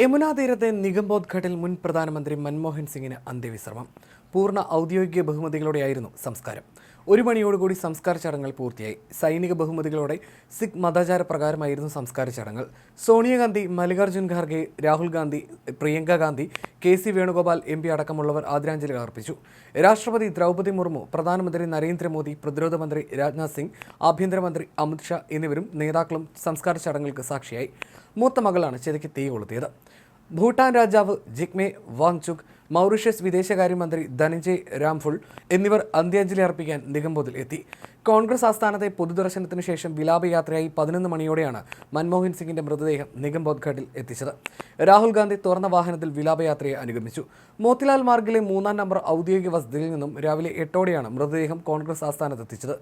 യമുനാ തീരത്തെ നിഗംബോധ് ഘട്ടിൽ മുൻ പ്രധാനമന്ത്രി മൻമോഹൻ സിംഗിന് അന്ത്യവിശ്രമം. പൂർണ ഔദ്യോഗിക ബഹുമതികളോടെയായിരുന്നു സംസ്കാരം. ഒരു മണിയോടുകൂടി സംസ്കാര ചടങ്ങുകൾ പൂർത്തിയായി. സൈനിക ബഹുമതികളോടെ സിഖ് മതാചാര പ്രകാരമായിരുന്നു സംസ്കാര ചടങ്ങുകൾ. Sonia Gandhi Mallikarjun Kharge Rahul Gandhi Priyanka Gandhi K C Venugopal M P അടക്കമുള്ളവർ ആദരാഞ്ജലികൾ അർപ്പിച്ചു. രാഷ്ട്രപതി ദ്രൗപദി മുർമു പ്രധാനമന്ത്രി നരേന്ദ്രമോദി പ്രതിരോധ മന്ത്രി രാജ്നാഥ് സിംഗ് ആഭ്യന്തരമന്ത്രി അമിത് ഷാ എന്നിവരും നേതാക്കളും സംസ്കാര ചടങ്ങുകൾക്ക് സാക്ഷിയായി. മൂത്ത മകളാണ് ചെതയ്ക്ക് തീ കൊളുത്തിയത്. ഭൂട്ടാൻ രാജാവ് ജിഗ്മെ വാങ്ചുക് മൗറീഷ്യസ് വിദേശകാര്യമന്ത്രി ധനഞ്ജയ് രാംഫുൾ എന്നിവർ അന്ത്യാഞ്ജലി അർപ്പിക്കാൻ നിഗംബോധിൽ എത്തി. കോൺഗ്രസ് ആസ്ഥാനത്തെ പൊതുദർശനത്തിന് ശേഷം വിലാപയാത്രയായി പതിനൊന്ന് മണിയോടെയാണ് മൻമോഹൻ സിംഗിന്റെ മൃതദേഹം നിഗംബോധ് ഘട്ടിൽ എത്തിച്ചത്. രാഹുൽ ഗാന്ധി തുറന്ന വാഹനത്തിൽ വിലാപയാത്രയെ അനുഗമിച്ചു. മോത്തിലാൽ മാർഗിലെ മൂന്നാം നമ്പർ ഔദ്യോഗിക വസതിയിൽ നിന്നും രാവിലെ എട്ടോടെയാണ് മൃതദേഹം കോൺഗ്രസ് ആസ്ഥാനത്ത് എത്തിച്ചത്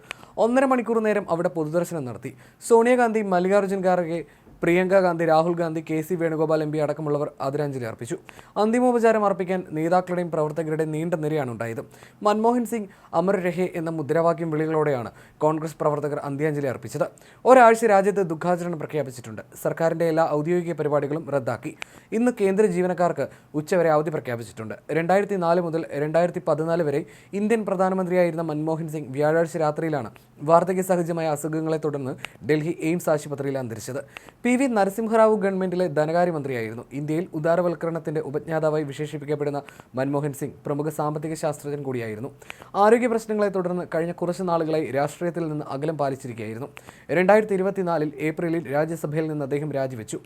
ഒന്നര മണിക്കൂർ നേരം അവിടെ പൊതുദർശനം നടത്തി. Sonia Gandhi Mallikarjun Kharge Priyanka Gandhi Rahul Gandhi K C Venugopal M P അടക്കമുള്ളവർ ആദരാഞ്ജലി അർപ്പിച്ചു. അന്തിമോപചാരം അർപ്പിക്കാൻ നേതാക്കളുടെയും പ്രവർത്തകരുടെയും നീണ്ട നിരയാണ് ഉണ്ടായത്. മൻമോഹൻ സിംഗ് അമർ രഹെ എന്ന മുദ്രാവാക്യം വിളികളോടെയാണ് കോൺഗ്രസ് പ്രവർത്തകർ അന്ത്യാഞ്ജലി അർപ്പിച്ചത്. ഒരാഴ്ച രാജ്യത്ത് ദുഃഖാചരണം പ്രഖ്യാപിച്ചിട്ടുണ്ട്. സർക്കാരിന്റെ എല്ലാ ഔദ്യോഗിക പരിപാടികളും റദ്ദാക്കി. ഇന്ന് കേന്ദ്ര ജീവനക്കാർക്ക് ഉച്ചവരെ അവധി പ്രഖ്യാപിച്ചിട്ടുണ്ട്. രണ്ടായിരത്തി നാല് മുതൽ രണ്ടായിരത്തി പതിനാല് വരെ ഇന്ത്യൻ പ്രധാനമന്ത്രിയായിരുന്ന മൻമോഹൻ സിംഗ് വ്യാഴാഴ്ച രാത്രിയിലാണ് വാർദ്ധക്യ സഹജമായ അസുഖങ്ങളെ തുടർന്ന് ഡൽഹി എയിംസ് ആശുപത്രിയിൽ അന്തരിച്ചത്. പി. വി നരസിംഹറാവു ഗവൺമെന്റിലെ ധനകാര്യമന്ത്രിയായിരുന്നു. ഇന്ത്യയിൽ ഉദാരവൽക്കരണത്തിന്റെ ഉപജ്ഞാതാവായി വിശേഷിപ്പിക്കപ്പെടുന്ന മൻമോഹൻ സിംഗ് പ്രമുഖ സാമ്പത്തിക ശാസ്ത്രജ്ഞൻ കൂടിയായിരുന്നു. ആരോഗ്യ പ്രശ്നങ്ങളെ തുടർന്ന് കഴിഞ്ഞ കുറച്ച് നാളുകളായി രാഷ്ട്രീയത്തിൽ നിന്ന് അകലം പാലിച്ചിരിക്കുകയായിരുന്നു. രണ്ടായിരത്തി ഇരുപത്തിനാലിൽ ഏപ്രിലിൽ രാജ്യസഭയിൽ നിന്ന് അദ്ദേഹം രാജിവെച്ചു.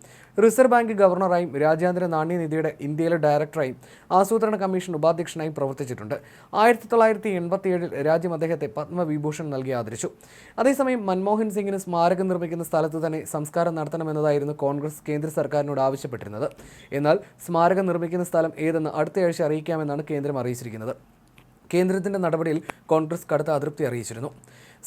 റിസർവ് ബാങ്ക് ഗവർണറായും രാജ്യാന്തര നാണ്യനിധിയുടെ ഇന്ത്യയിലെ ഡയറക്ടറായും ആസൂത്രണ കമ്മീഷൻ ഉപാധ്യക്ഷനായും പ്രവർത്തിച്ചിട്ടുണ്ട്. ആയിരത്തി തൊള്ളായിരത്തി എൺപത്തിയേഴിൽ രാജ്യം അദ്ദേഹത്തെ പത്മവിഭൂഷൺ നൽകി ആദരിച്ചു. അതേസമയം മൻമോഹൻ സിംഗിന് സ്മാരകം നിർമ്മിക്കുന്ന സ്ഥലത്ത് തന്നെ സംസ്കാരം നടത്തണമെന്നതായിരുന്നു കോൺഗ്രസ് കേന്ദ്ര സർക്കാരിനോട് ആവശ്യപ്പെട്ടിരുന്നത്. എന്നാൽ സ്മാരകം നിർമ്മിക്കുന്ന സ്ഥലം ഏതെന്ന് അടുത്തയാഴ്ച അറിയിക്കാമെന്നാണ് കേന്ദ്രം അറിയിച്ചിരിക്കുന്നത്. കേന്ദ്രത്തിന്റെ നടപടിയിൽ കോൺഗ്രസ് കടുത്ത അതൃപ്തി അറിയിച്ചിരുന്നു.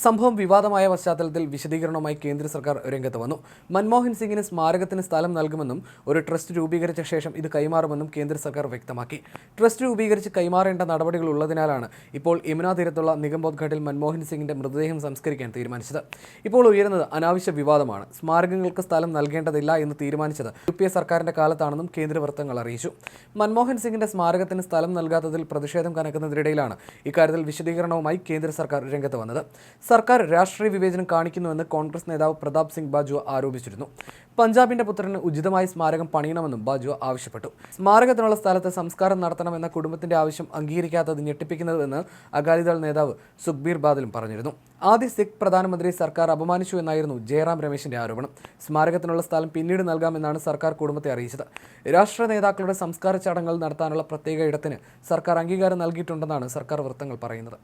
സംഭവം വിവാദമായ പശ്ചാത്തലത്തിൽ വിശദീകരണവുമായി കേന്ദ്ര സർക്കാർ രംഗത്ത് വന്നു. മൻമോഹൻ സിംഗിന് സ്മാരകത്തിന് സ്ഥലം നൽകുമെന്നും ഒരു ട്രസ്റ്റ് രൂപീകരിച്ച ശേഷം ഇത് കൈമാറുമെന്നും കേന്ദ്ര സർക്കാർ വ്യക്തമാക്കി. ട്രസ്റ്റ് രൂപീകരിച്ച് കൈമാറേണ്ട നടപടികൾ ഉള്ളതിനാലാണ് ഇപ്പോൾ യമുനാ തീരത്തുള്ള നിഗംബോധ് ഘട്ടിൽ മൻമോഹൻ സിംഗിന്റെ മൃതദേഹം സംസ്കരിക്കാൻ തീരുമാനിച്ചത്. ഇപ്പോൾ ഉയരുന്നത് അനാവശ്യ വിവാദമാണ്. സ്മാരകങ്ങൾക്ക് സ്ഥലം നൽകേണ്ടതില്ല എന്ന് തീരുമാനിച്ചത് യു പി എ സർക്കാരിന്റെ കാലത്താണെന്നും കേന്ദ്ര വൃത്തങ്ങൾ അറിയിച്ചു. മൻമോഹൻ സിംഗിന്റെ സ്മാരകത്തിന് സ്ഥലം നൽകാത്തതിൽ പ്രതിഷേധം കനക്കുന്നതിനിടയിലാണ് ഇക്കാര്യത്തിൽ വിശദീകരണവുമായി കേന്ദ്ര സർക്കാർ രംഗത്ത് വന്നത്. സർക്കാർ രാഷ്ട്രീയ വിവേചനം കാണിക്കുന്നുവെന്ന് കോൺഗ്രസ് നേതാവ് പ്രതാപ് സിംഗ് ബാജു ആരോപിച്ചിരുന്നു. പഞ്ചാബിന്റെ പുത്രന് ഉചിതമായി സ്മാരകം പണിയണമെന്നും ബാജു ആവശ്യപ്പെട്ടു. സ്മാരകത്തിനുള്ള സ്ഥലത്ത് സംസ്കാരം നടത്തണമെന്ന കുടുംബത്തിന്റെ ആവശ്യം അംഗീകരിക്കാത്തത് ഞെട്ടിപ്പിക്കുന്നതെന്ന് അകാലിദൾ നേതാവ് സുഖ്ബീർ ബാദലും പറഞ്ഞിരുന്നു. ആദ്യ സിഖ് പ്രധാനമന്ത്രി സർക്കാർ അപമാനിച്ചു എന്നായിരുന്നു ജയറാം രമേശിന്റെ ആരോപണം. സ്മാരകത്തിനുള്ള സ്ഥലം പിന്നീട് നൽകാമെന്നാണ് സർക്കാർ കുടുംബത്തെ അറിയിച്ചത്. രാഷ്ട്ര നേതാക്കളുടെ സംസ്കാര ചടങ്ങുകൾ നടത്താനുള്ള പ്രത്യേക ഇടത്തിന് സർക്കാർ അംഗീകാരം നൽകിയിട്ടുണ്ടെന്നാണ് സർക്കാർ വൃത്തങ്ങൾ പറയുന്നത്.